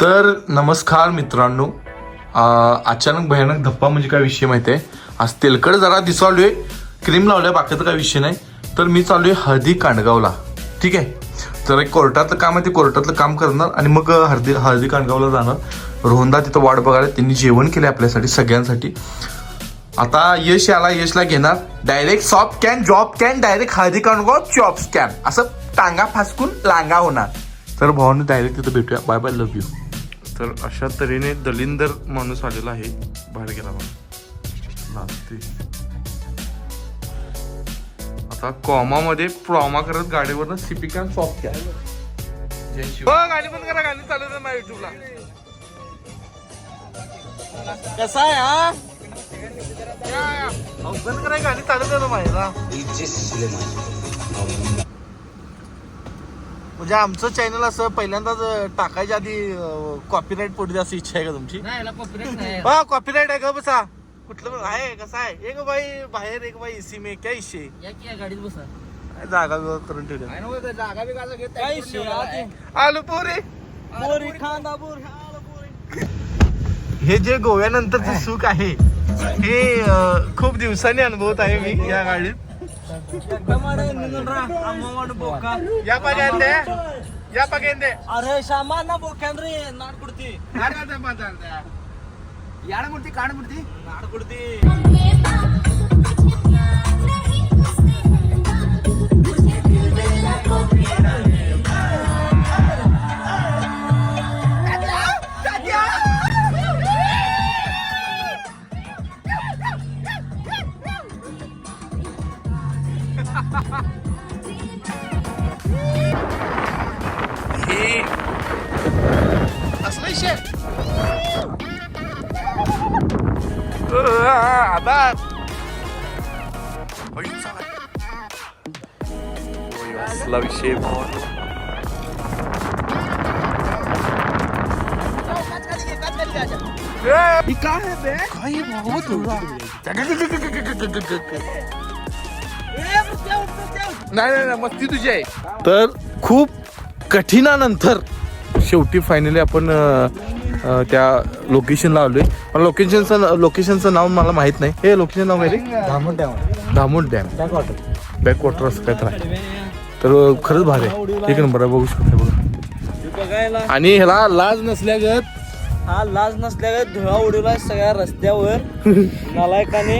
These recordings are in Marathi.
तर नमस्कार मित्रांनो. अचानक भयानक धप्पा म्हणजे काय विषय माहिती आहे? आज तेलकड जरा दिसालोय क्रीम लावल्या बाकीचा काय विषय नाही. तर मी चालू आहे हळदी कांडगावला. ठीक आहे? तर एक कोर्टातलं काम आहे ते कोर्टातलं काम करणार आणि मग हळदी हळदी कांडगावला जाणार. रोहनदा तिथं वाट बघायला त्यांनी जेवण केलं आपल्यासाठी सगळ्यांसाठी. आता यश याला यशला घेणार. Direct soft can job can direct हळदी कांडगाव जॉब कॅन असं टांगा फासकून लांगा होणार. तर भावानी डायरेक्ट तिथं भेटूया. बाय बाय लव्ह यू तर अशा तऱ्हेने दलिंदर माणूस आलेला आहे. बाहेर गेला लागते आता कॉमामध्ये प्रॉमा करत गाडीवरनं सिपिका सॉफ्ट हो, गाडी बंद करा गाडी चालू आहे माझ्या युट्यूबला कसा आहे हा? बंद करा गाडी चालू आहे माझ्या. म्हणजे आमचं चॅनल असं पहिल्यांदाच टाकायच्या आधी कॉपीराईट पडू अशी इच्छा आहे का तुमची? हा कॉपीराईट आहे का बसा? कुठलं आहे कसं आहे? एक बाई बाहेर एक बाई इसी में क्या इशे? गाडीत बसा. जागा करून जागा घेत इशे? आधी. आलू पोरे. बोरी खांदा बोर हे जे गोव्यानंतरचं सुख आहे हे खूप दिवसांनी अनुभवत आहे मी या गाडीत. बोका या पागे या पागे अरे श्यामा ना बोक्यान रे नाट कुडती याड मूर्ती काढ मूर्ती नाट विषय आबाद असला विषय नाही नाही नाही, मस्ती तुझी आहे तर खूप कठीणानंतर शेवटी फायनली आपण त्या लोकेशनला आलोय. पण लोकेशनचं लोकेशनचं नाव मला माहीत नाही. हे लोकेशन नाव काय रे? धामोट डॅम. बॅकवॉटर असं काय तर आहे. तर खरंच भारी आहे. एक नंबर आहे बघू शकता बघा. बघायला आणि ह्याला लाज नसल्यागत हा लाज नसल्या धुळा उडवलाय सगळ्या रस्त्यावर. नालायकाने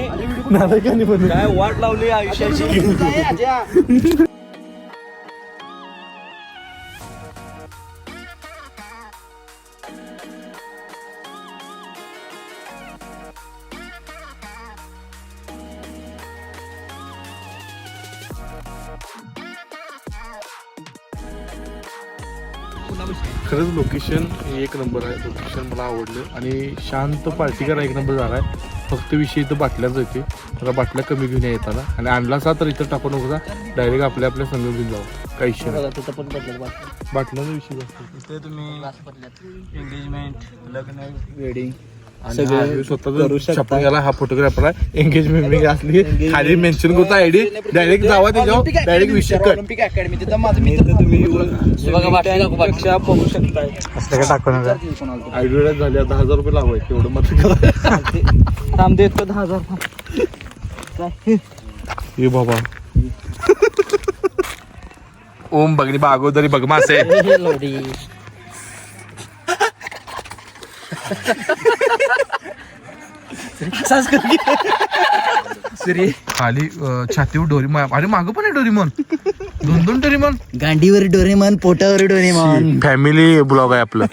नालायकाने काय वाट लावली आयुष्याची? खरंच लोकेशन एक नंबर आहे. लोकेशन मला आवडलं. आणि शांत पार्टी करा एक नंबर जागा आहे. फक्त विषय इथं बाटल्याच येते जरा बाटल्या कमी घेऊन या येताना. आणि आणला असा तर इथं टाकू नको डायरेक्ट आपल्या आपल्या संघ घेऊन जाऊ. काही इश्यू नाही. बाटल्याचा विषय जास्त. इथे तुम्ही एंगेजमेंट लग्न वेडिंग गेला हा फोटोग्राफर आहे. एंगेजमेंट मी असली खाली मेन्शन करतो आयडी डायरेक्ट जावा त्याच्यावर डायरेक्ट विषय ऑलिम्पिक अकॅडमी तिथं माझं मित्र तुम्ही असं काय टाकणार आयडी झाले दहा हजार रुपये लावायचे एवढं मात्र करा. थांब देतो दहा हजार. ये बाबा. ओम बगरी बागोदरी बघ मासे. हे लोडी. खाली अं, छातीवर डोरीमॉन अरे मागं पण आहे डोरीमॉन. दोन दोन डोरीमॉन. गांडीवर डोरेमॉन पोटावर डोरेमॉन. फॅमिली ब्लॉग आहे आपलं.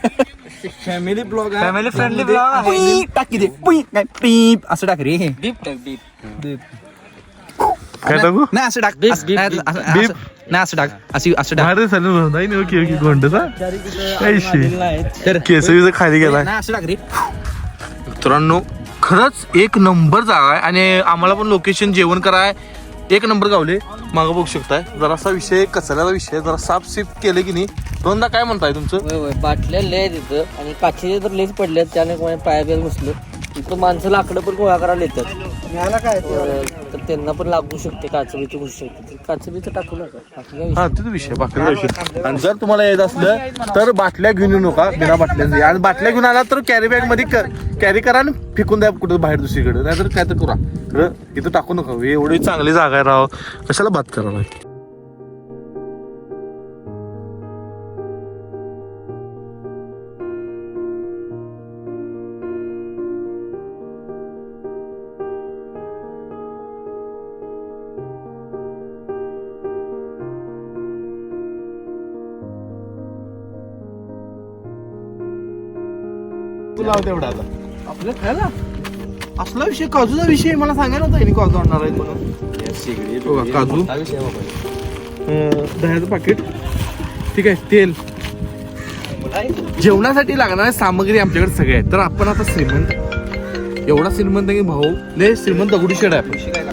Family blog family friendly blog टाकी दे. पुई नाही पीप असं टाक रे. डीप टाक डीप काय टाकू नाही असं टाक असं- नाही, असं- असं-. असं- नाही असं टाक अशी असं टाक अरे चालेल नाही ओके ओके गोंडचा काय शे तर केस विस खाली नाही असं टाक रे मित्रांनो खरंच एक नंबर जागा आहे आणि आम्हाला पण लोकेशन जेवण कराय एक नंबर गावले मागं बघू शकताय जरासा विषय कचऱ्याचा विषय? जरा साफसीफ केले की नाही? दोनदा काय म्हणताय तुमचं? होय होय. बाटल्या लय तिथं आणि काचेचे तर लेच पडल्यात त्याने कोणी पाया बिया घुसलं इथं माणसं लाकडं पण गोळा करायला येतात. काय? त्यांना पण लागू शकते काचबीचं घुसू शकते. काचबीचं टाकू नका. बाकी काय हा तिथं विषय बाकीचा विषय? आणि जर तुम्हाला यायचं असलं तर बाटल्या घेऊन येऊ नका बिना बाटल्यांचं या. आणि बाटल्या घेऊन आला तर कॅरी बॅगमध्ये कॅरी करा आणि फेकून द्या कुठं बाहेर दुसरीकडे. नाहीतर काय तर करा. खरं इथं टाकू नका. एवढी चांगली जागा आहे राव. कशाला बात करावं तू लाव तेवढा आता. आपल्या खायला असला विषय काजूचा विषय मला सांगायला होता काजू आणणार आहे म्हणून. का, काजू. दह्याचं पाकिट. ठीक आहे तेल. जेवणासाठी लागणारी सामग्री आमच्याकडे सगळे आहे तर आपण आता श्रीमंत एवढा श्रीमंत की भाऊ लय श्रीमंत दगडू शेड आहे.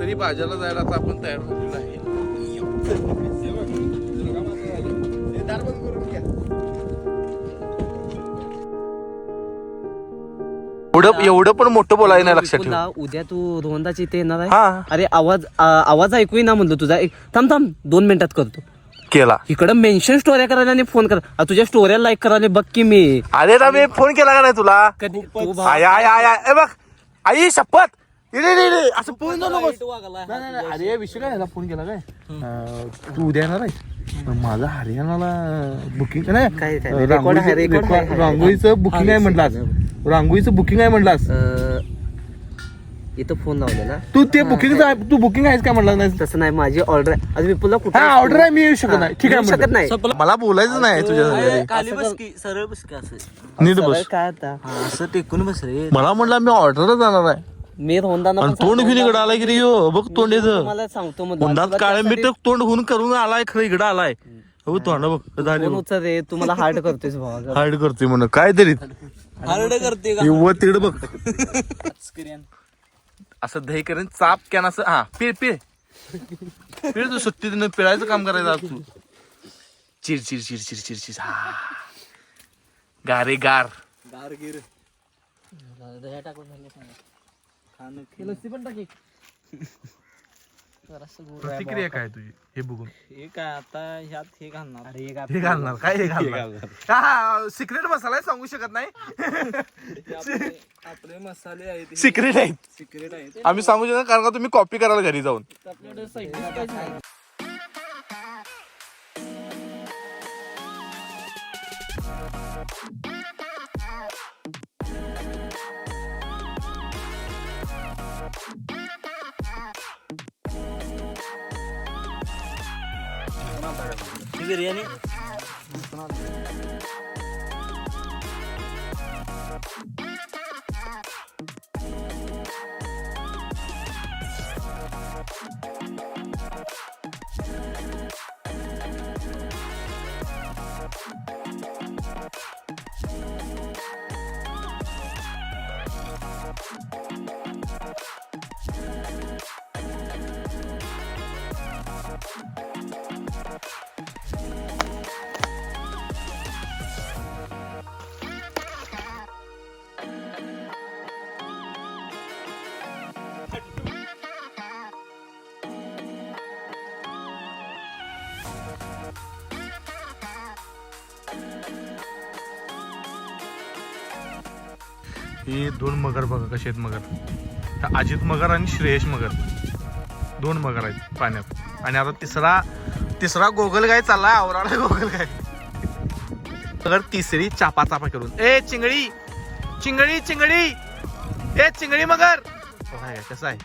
तरी बाजारला जायला आता आपण तयार झालेलो आहे. एवढं एवढं पण मोठं बोलायला नाही लक्षात ठेव. उद्या तू रोहनदाची इथे येणार आहे? हा. अरे आवाज आ- आवाज ऐकू ना म्हणलं तुझा. एक थांब थांब. दोन मिनिटात करतो. केला. इकडं मेन्शन स्टोऱ्या करायला आणि फोन कर. आ, तुझ्या स्टोऱ्या लाईक करायला बघ की मी. अरे ना मी फोन केला का नाही तुला? कधी तू भाव- आय आय आय आय. ए बघ. आई शपथ. इरे, इरे, इरे, असं फोन जाऊ नकोस. नाही, नाही, नाही, अरे विषय काय झाला फोन केला काय? अं, तू उद्या येणार आहे माझा हरियाणाला बुकिंग नाही काय- काय? अं, रेकॉर्ड आहे, रांगोळीचं- रेकॉर्ड आहे, रेकॉर्ड- आहे. रांगोळीचं बुकिंग आहे. म्हटलास रांगोळीचं बुकिंग आहे म्हटलास अं, इथं फोन लावलेला तू ते बुकिंग तू बुकिंग आहेस का म्हटलं नाही? तसं नाही माझी ऑर्डर आहे. आज विपुलला कुठे हा ऑर्डर आहे मी येऊ शकत नाही. ठीक आहे येऊ शकत नाही. म्हटलं. मला बोलायचं नाही तुझ्या. खाली बस की सरळ बस की असं. नीट बस. काय आता? असं टेकून बस रे. मला म्हटलं मी ऑर्डर जाणार आहे. मी रोहनदाना आणि पण तोंड घेऊन इकडे आलाय की रे ह्यो. बघ तोंड सांगतो मग उन्हात काळे मीठ टोंड होऊन करून आलाय खरं इकडं आलाय. हो तोंड बघ झाले फोन उचल रे तुम्हाला हार्ड करतोय भावा हार्ड करतोय म्हण काय तरी? हार्ड करते का? व तिकडे बघ. असं दही करून चाप कॅन असं हा पिळ पिळ. पिळ तू सुट्टी दिन पिळायचं काम करायचं आज तू. चिर चिर चिर चिर चिर चिर हा. गारे गार. गारगीर लस्सी पण टाकी प्रतिक्रिया काय तुझी? हे बघून. हे काय आता ह्यात हे घालणार? अरे हे काय हे घालणार? काय हे घालणार सिक्रेट मसाला सांगू शकत नाही. हे आपले आपले मसाले आहेत सिक्रेट आहेत. सिक्रेट आहेत. आम्ही सांगू शकत नाही, कारण का तुम्ही कॉपी करायला घरी जाऊन. आपल्याकडे काहीच नाही. ही बिर्याणी हे दोन मगर बघा कसे आहेत मगर. तर अजित मगर आणि श्रेयश मगर. दोन मगर आहेत पाण्यात. आणि आता तिसरा तिसरा गोगल गाय चालला आवराडा गोगल गाय. मगर तिसरी चापा चापा करून. ए चिंगळी! चिंगळी चिंगळी! ए चिंगळी मगर! कसं आहे.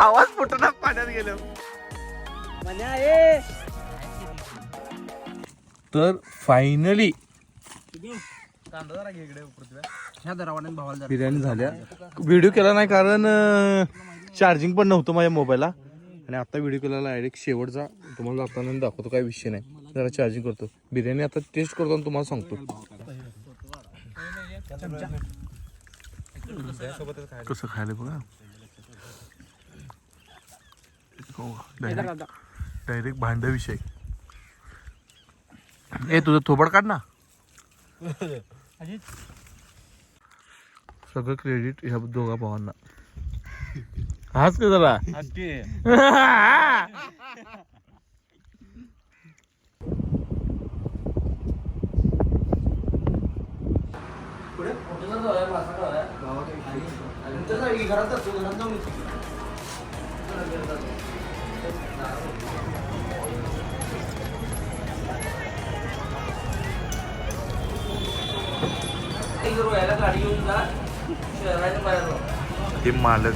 आवाज फुटणार पाण्यात गेलो. मन्या, ए. तर फायनली. बिर्याणी झाल्या. व्हिडिओ केला नाही कारण चार्जिंग पण नव्हतं माझ्या मोबाईलला आणि आता व्हिडिओ केला डायरेक्ट शेवटचा. तुम्हाला जाताना दाखवतो काय विषय नाही. जरा चार्जिंग करतो. बिर्याणी आता टेस्ट करतो आणि तुम्हाला सांगतो. कसं खायला बघा. डायरेक्ट भांड्याविषयी ए तुझं थोबड काढ ना. सगळं क्रेडिट ह्या दोघा भावांना. हाच का जरा? गाडी घेऊन जा. शहराच्या बाहेर ते मालक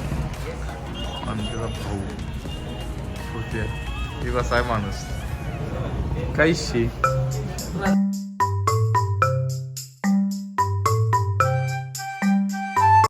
आणि त्याचा भाऊ. होते. हे कसा आहे माणूस? काहीशी